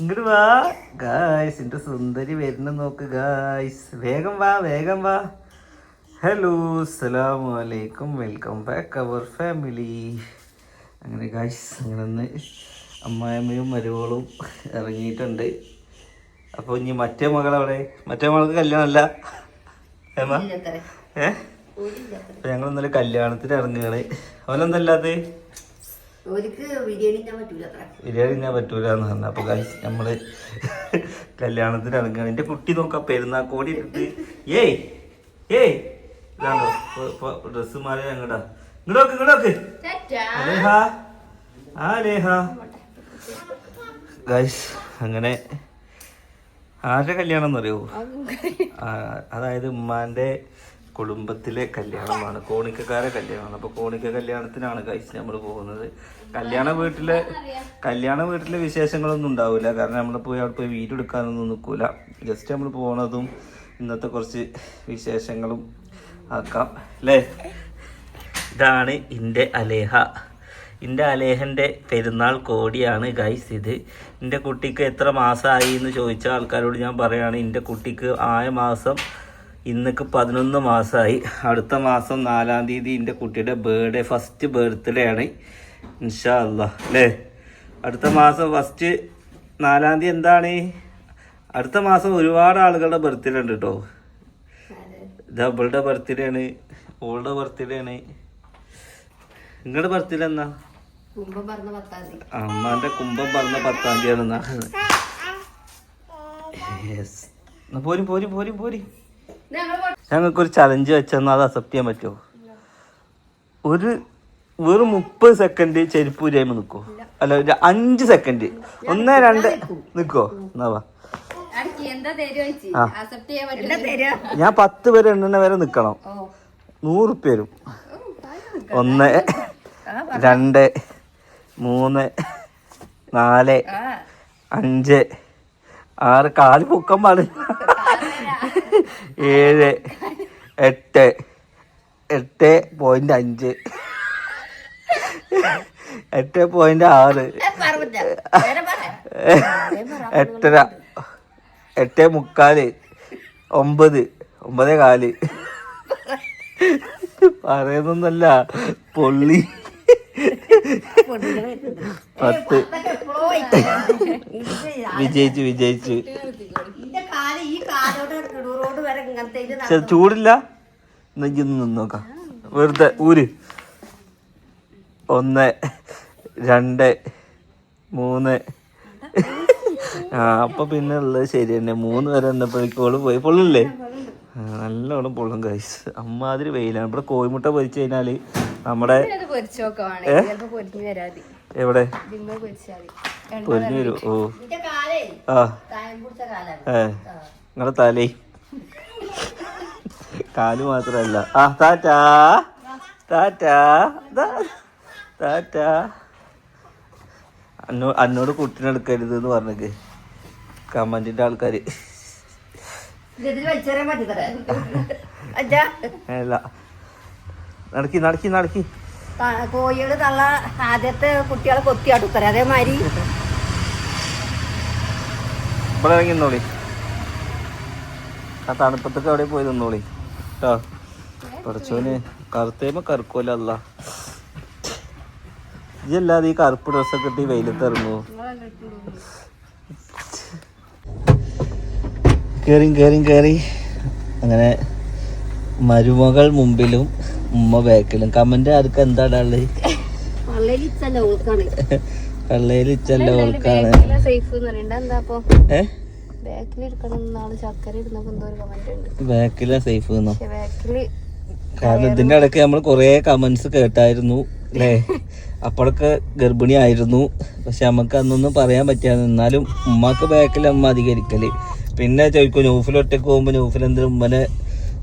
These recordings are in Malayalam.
ഇങ്ങോട്ട് വാ. ഗായ്സ് എന്റെ സുന്ദരി വരുന്ന നോക്ക് ഗായ്സ് വേഗം വാ വേഗം വാ. ഹലോ അസ്സലാമു അലൈക്കും. വെൽക്കം ബാക്ക് അവർ ഫാമിലി അങ്ങനെ ഗായ്സ് അങ്ങനെ ഒന്ന് അമ്മായിയമ്മയും മരുമകളും ഇറങ്ങിയിട്ടുണ്ട്. അപ്പോൾ ഇനി മറ്റേ മകളവിടെ മറ്റേ മകൾക്ക് കല്യാണമല്ല. ഏമാ ഏ? ഞങ്ങൾ ഇന്നലെ കല്യാണത്തിന് ഇറങ്ങുകയാണ്. അവനെന്തല്ലാതെ ബിരിയാണി തിന്നാൻ പറ്റൂല എന്ന് പറഞ്ഞു. അപ്പൊ guys നമ്മൾ കല്യാണത്തിന് ഇറങ്ങുകയാണ് എന്റെ കുട്ടി നോക്കാം പെരുന്നാക്കോടി ഇട്ടിട്ട്. ഏയ് ഏയ്. ഇതാണോ? ഡ്രസ് മാറി അങ്ങടാ. ഇങ്ങോട്ട് ഇങ്ങോട്ട് അലേഹ. ഗൈസ് അങ്ങനെ ആരുടെ കല്യാണം എന്നറിയോ അതായത് ഉമ്മാന്റെ കുടുംബത്തിലെ കല്യാണമാണ് കോണിക്കക്കാരെ കല്യാണമാണ്. അപ്പൊ കോണിക്ക കല്യാണത്തിനാണ് കഴിച്ച് നമ്മൾ പോകുന്നത്. കല്യാണ വീട്ടിലെ കല്യാണ വീട്ടിലെ വിശേഷങ്ങളൊന്നും ഉണ്ടാവില്ല കാരണം നമ്മൾ പോയി അവിടെ പോയി വീഡിയോ എടുക്കാനൊന്നും നിൽക്കൂല ജസ്റ്റ് നമ്മൾ പോണതും ഇന്നത്തെ കുറച്ച് വിശേഷങ്ങളും ആക്കാം. അല്ലേ ഇതാണ് എന്റെ അലേഹ. എന്റെ അലേഹന്റെ പെരുന്നാൾ കോടിയാണ് ഗൈസ് ഇത്. എന്റെ കുട്ടിക്ക് എത്ര മാസമായി എന്ന് ചോദിച്ച ആൾക്കാരോട് ഞാൻ പറയുകയാണ് എന്റെ കുട്ടിക്ക് ആയ മാസം ഇന്നക്ക് പതിനൊന്ന് മാസമായി അടുത്ത മാസം നാലാം തീയതി എന്റെ കുട്ടിയുടെ ബർത്ത്ഡേ ഫസ്റ്റ് ബർത്ത്ഡേ ആണ്. ഇൻഷാ അല്ല? അല്ലേ അടുത്ത മാസം ഫസ്റ്റ് നാലാം തീയതി എന്താണ്? അടുത്ത മാസം ഒരുപാട് ആളുകളുടെ ബർത്ത്ഡേ ഉണ്ട് കേട്ടോ ഡബിളുടെ അവളുടെ ബർത്ത്ഡേ ആണ്. ഓളുടെ ബർത്ത്ഡേ ആണ്. നിങ്ങളുടെ ബർത്ത്ഡേ എന്നാ? അമ്മാന്റെ കുംഭം പറഞ്ഞ പത്താം തീയതി ആണ് പോരും പോരും പോരും പോരി. ഞങ്ങൾക്ക് ഒരു ചലഞ്ച് വെച്ചെന്നാൽ അത് അക്സെപ്റ്റ് ചെയ്യാൻ പറ്റുമോ ഒരു വെറും മുപ്പത് സെക്കൻഡ് ചെരുപ്പ് ഉരിയായ്മ നിൽക്കോ അല്ല ഒരു അഞ്ച് സെക്കൻഡ് ഒന്ന് രണ്ട് നിൽക്കോ എന്നാ ഞാൻ പത്ത് പേര് എണ്ണ വരെ നിൽക്കണം നൂറ് പേരും ഒന്ന് രണ്ട് മൂന്ന് നാല് അഞ്ച് ആറ്. കാൽ പൊക്കം പാടില്ല. ഏഴ് എട്ട് എട്ട് പോയിന്റ് അഞ്ച്. എട്ട് പോയിന്റ് ആറ്. എട്ടര എട്ട് മുക്കാൽ ഒമ്പത് ഒമ്പതേ കാൽ. പറയുന്നൊന്നല്ല പൊള്ളി. പത്ത്. വിജയിച്ചു വിജയിച്ചു ഇന്റെ കാൽ ഈ കാലോട് കിടൂറോട് വരെ ഇങ്ങനത്തെ ഇത് പക്ഷെ ചൂടില്ല? നെഞ്ചൊന്ന് നിന്ന് നോക്കാം. വെറുതെ ഊര്. ഒന്ന് രണ്ട് മൂന്ന്. ആ അപ്പൊ പിന്നെ ഉള്ളത് ശരി തന്നെ മൂന്ന് വരെ വന്നപ്പോഴേക്കോൾ പോയി. പൊള്ളില്ലേ? നല്ലോണം പൊള്ളും കഴിച്ച് അമ്മാതിരി വെയിലാണ്. ഇവിടെ കോഴിമുട്ട പൊരിച്ചു കഴിഞ്ഞാൽ നമ്മുടെ എവിടെ? പൊരിഞ്ഞു വരും. ഓ. ആ. നിങ്ങളുടെ തലേ. കാൽ മാത്രമല്ല. ആ താറ്റാ താറ്റാ താറ്റാ അന്നോ അന്നോട് കുട്ടിനെ എടുക്കരുത് എന്ന് പറഞ്ഞേക്ക്. കമന്റിന്റെ അച്ഛാ. അല്ല. നടക്കി നടക്കി നടക്കി. കോഴികൾ തള്ള ആദ്യത്തെ കുട്ടികളെ കൊത്തി അടുത്തരാ അതേമാതിരി. ഇവിടെ ഇറങ്ങി നിന്നോളി. ആ തണുപ്പത്തൊക്കെ അവിടെ പോയി നിന്നോളി. കേട്ടോ പഠിച്ചോന് കറുത്തേമ കറുക്കൂല അല്ല. ഇതല്ലാതെ ഈ കറുപ്പ് ഡ്രസ്സൊക്കെ ഇട്ട് ഈ വെയിലത്ത് കയറി കയറി കയറി അങ്ങനെ മരുമകൾ മുമ്പിലും ഉമ്മ ബാക്കിലും. കമന്റ് ആർക്ക് എന്താടാ ഉള്ളത് പള്ളയിലിച്ചല്ല ഓൾക്കാണ് കള്ളയിൽ ബാക്കിൽ ഇരിക്കണം നാളെ ചക്കര ഇടുന്നപ്പോ എന്തോ ഒരു കമന്റ് ഉണ്ട്. ബാക്കിലാ സേഫ് പക്ഷെ ബാക്കിൽ കാരണം ഇതിന്റെ ഇടയ്ക്ക് നമ്മൾ കുറേ കമന്റ്സ് കേട്ടായിരുന്നു അല്ലേ അപ്പോഴൊക്കെ ഗർഭിണി ആയിരുന്നു പക്ഷെ നമുക്ക് അന്നൊന്നും പറയാൻ പറ്റിയാ എന്നാലും ഉമ്മക്ക് ബാക്കിൽ അമ്മ അധികരിക്കൽ. പിന്നെ ചോദിക്കും നൂഫിൽ ഒറ്റയ്ക്ക് പോകുമ്പോ നൂഫിൽ എന്തിനും ഉമ്മനെ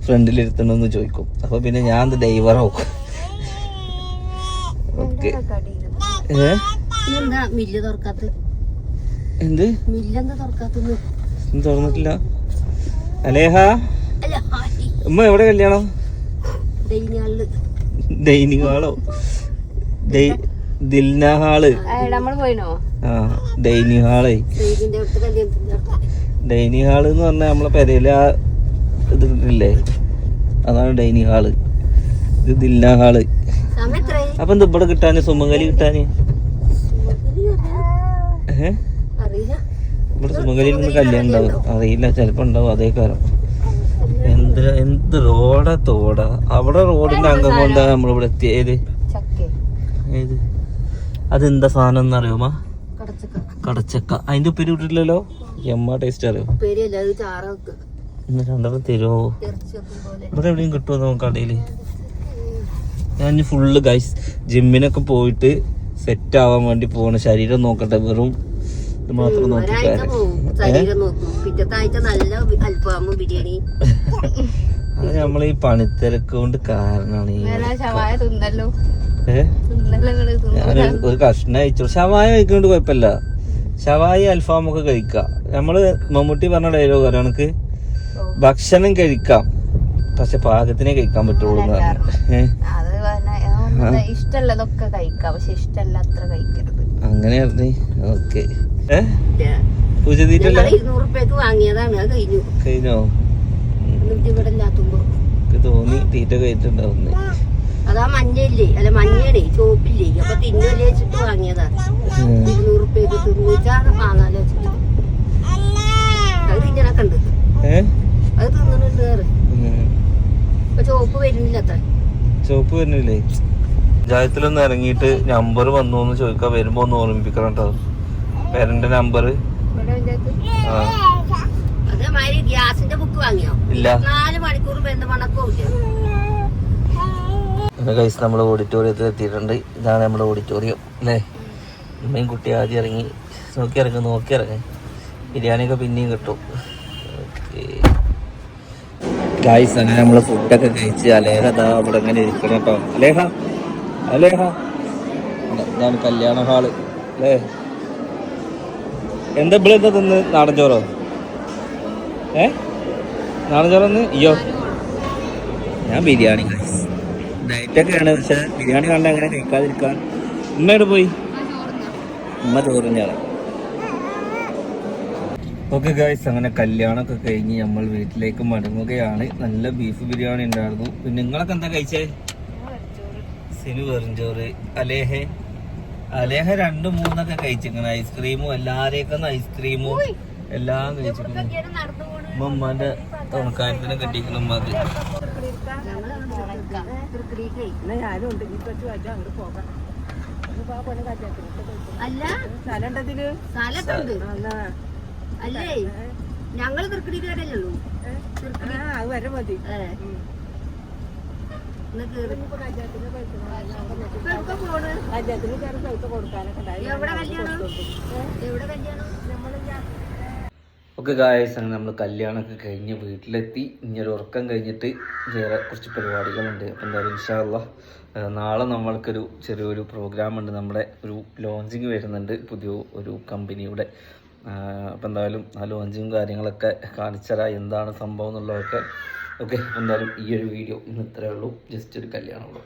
ഫ്രണ്ടിൽ ഇരുത്തണമെന്ന് ചോദിക്കും. അപ്പൊ പിന്നെ ഞാൻ എന്ത് ഡ്രൈവറാവും ഓക്കെ. ഏ? എന്ത്? മില്ല് തുറക്കാത്ത തുറന്നിട്ടില്ല. അലേഹ. ഉമ്മ എവിടെ കല്യാണം? ഡെയിനികളിൽ ഡൈനിങ് ഹാളോ? ഡൈ ദിൽന ഹാൾ. നമ്മൾ പോയിനോ? ആ ഡൈനി ഹാൾ. ശ്രീജിന്റെ അടുത്ത് കല്യാണത്തിന്റെ അടുത്ത് ഹാൾ എന്ന് പറഞ്ഞാൽ നമ്മളെ പെരയിലെ ആ അതാണ് ഡൈനിങ് ഹാൾ. ഇത് ദിൽന ഹാൾ. അപ്പൊ എന്താ ഇവിടെ കിട്ടാന്? സുമംഗലി കിട്ടാന്? ഏഹ്? ഇവിടെ സുമംഗലിയിൽ നിന്ന് കല്യാണം ഉണ്ടാവും. അറിയില്ല ചിലപ്പോ ഉണ്ടാവും അതേ കാലം എന്ത് എന്ത് റോഡാ തോടാ. അവിടെ റോഡിന്റെ അംഗം കൊണ്ടാ നമ്മളിവിടെ എത്തിയത്? ഏത്? അതെന്താ സാധനം എന്ന് അറിയുമോ കടച്ചക്ക. അതിന്റെ ഉപ്പേരി വിട്ടിട്ടില്ലല്ലോ എമ്മ ടേസ്റ്റ് അറിയോ? രണ്ടെണ്ണം തരുമോ ഇവിടെ എവിടെയും കിട്ടുമോ നമുക്ക് കടയിൽ ഞാൻ ഫുള്ള് ഗൈസ് ജിമ്മിനൊക്കെ പോയിട്ട് സെറ്റ് ആവാൻ വേണ്ടി പോണ. ശരീരം നോക്കട്ടെ വെറും ഇത് മാത്രം നോക്കും പിറ്റത്തെ ആഴ്ച നല്ല അൽഫാമും ബിരിയാണി അത് നമ്മളെ ഈ പണിത്തിരക്ക് കൊണ്ട് കാരണമാണ് ഒരു കഷ്ണം കഴിച്ചു. ഷവായ കഴിക്കുന്നോണ്ട് കുഴപ്പമില്ല. ശവായി അൽഫാം ഒക്കെ കഴിക്കാം. നമ്മൾ മമ്മൂട്ടി പറഞ്ഞ ഡയലോഗ് ആണ് കണക്ക്. ഭക്ഷണം കഴിക്കാം. പക്ഷെ പാകത്തിനെ കഴിക്കാൻ പറ്റുള്ളൂ ഇഷ്ടമുള്ളതൊക്കെ കഴിക്കാം. പക്ഷെ ഇഷ്ടമല്ല അത്ര കഴിക്കരുത് അങ്ങനെയായിരുന്നു ഓക്കെ. ഇരുന്നൂറ് റുപ്യക്ക് വാങ്ങിയതാണ്. അത് കഴിഞ്ഞു. കഴിഞ്ഞോ? ഉം. എന്നിട്ട് ഇവിടെ ഇല്ലാത്തുമ്പോ എനിക്ക് തോന്നി തീറ്റ കഴിച്ചിട്ടുണ്ടാവുന്നേ. അതാ മഞ്ഞയില്ലേ? അല്ല മഞ്ഞയുടെ ചോപ്പില്ലേ? അപ്പൊ തിന്നല്ലേ വെച്ചിട്ട് വാങ്ങിയതാ ഇരുന്നൂറ് റുപ്യക്ക് തിന്നിച്ചാണ് വാങ്ങാലോ വെച്ചിട്ട്. അത് തിന്നണൊക്കെ ഉണ്ട്. അത് തിന്നണുണ്ട് വേറെ. ഇപ്പൊ ചോപ്പ് വരുന്നില്ല അത്ര. ചോപ്പ് വരുന്നില്ലേ? പഞ്ചായത്തിലൊന്ന് ഇറങ്ങിയിട്ട് നമ്പർ വന്നു എന്ന് ചോദിക്കാൻ വരുമ്പോ ഒന്ന് ഓർമ്മിപ്പിക്കണം കേട്ടോ പേരന്റെ നമ്പർ അതേമാതിരി ഗ്യാസിന്റെ ബുക്ക് വാങ്ങിയോ? ഇല്ല. നാല് മണിക്കൂർ വെന്ത മണക്കോ കൈസ് നമ്മൾ ഓഡിറ്റോറിയത്തിൽ എത്തിയിട്ടുണ്ട്. ഇതാണ് നമ്മുടെ ഓഡിറ്റോറിയം അല്ലേ? ഉമ്മയും കുട്ടി ആദ്യം ഇറങ്ങി. നോക്കി ഇറങ്ങി നോക്കി ഇറങ്ങി. ബിരിയാണിയൊക്കെ പിന്നെയും കിട്ടും. ഗായ്സ് അങ്ങനെ നമ്മൾ ഫുഡൊക്കെ കഴിച്ച് അലേഹ അതാ അവിടെ അങ്ങനെ ഇരിക്കണം കേട്ടോ. അലേഹ അലേഹ. ഇതാണ് കല്യാണ ഹാൾ അല്ലേ? എന്താ ഇവിടെ എന്താ തിന്ന് നാടൻ ചോറോ? ഏ? നാടൻ ചോറൊന്ന് അയ്യോ. ഞാൻ ബിരിയാണി ഡയറ്റൊക്കെയാണ് പക്ഷെ ബിരിയാണി കണ്ട അങ്ങനെ കഴിക്കാതിരിക്കാൻ. ഉമ്മയോട് പോയി? ഉമ്മ ചോറിഞ്ഞാണ് ഓക്കെ ഗായ്സ് അങ്ങനെ കല്യാണമൊക്കെ കഴിഞ്ഞ് നമ്മൾ വീട്ടിലേക്ക് മടങ്ങുകയാണ്. നല്ല ബീഫ് ബിരിയാണി ഉണ്ടായിരുന്നു. പിന്നെ നിങ്ങളൊക്കെ എന്താ കഴിച്ചേ? സിനു വെറുംചോറ് അലേഹെ. അലേഹ രണ്ടും മൂന്നൊക്കെ കഴിച്ചിരിക്കണം. ഐസ്ക്രീമും എല്ലാരെയൊക്കെ ഐസ്ക്രീമും എല്ലാം കഴിച്ചിരിക്കുന്നു ഉമ്മന്റെ തുണക്കാരത്തിനെ കെട്ടിക്കണം ഉമ്മക്ക് അല്ല. ഞങ്ങൾ തൃക്കടിക്കാരല്ലേ ഉള്ളൂ. അത് വരെ കേറ്. ഇപ്പൊ എവിടുക്കാ പോണ്? എവിടെ കല്യാണം എവിടെ കല്യാണം ഒക്കെ ഗായസ് അങ്ങനെ നമ്മൾ കല്യാണമൊക്കെ കഴിഞ്ഞ് വീട്ടിലെത്തി. ഇനി ഒരു ഉറക്കം കഴിഞ്ഞിട്ട് വേറെ കുറച്ച് പരിപാടികളുണ്ട്. അപ്പം എന്തായാലും ഇൻഷാല്ല നാളെ നമ്മൾക്കൊരു ചെറിയൊരു പ്രോഗ്രാം ഉണ്ട്. നമ്മുടെ ഒരു ലോഞ്ചിങ് വരുന്നുണ്ട്. പുതിയ ഒരു കമ്പനിയുടെ അപ്പം എന്തായാലും ആ ലോഞ്ചിങ് കാര്യങ്ങളൊക്കെ കാണിച്ചരാ എന്താണ് സംഭവം എന്നുള്ളതൊക്കെ ഓക്കെ എന്തായാലും ഈ ഒരു വീഡിയോ ഇന്ന് ഇത്രയേ ഉള്ളൂ. ജസ്റ്റ് ഒരു കല്യാണം ഉള്ളൂ.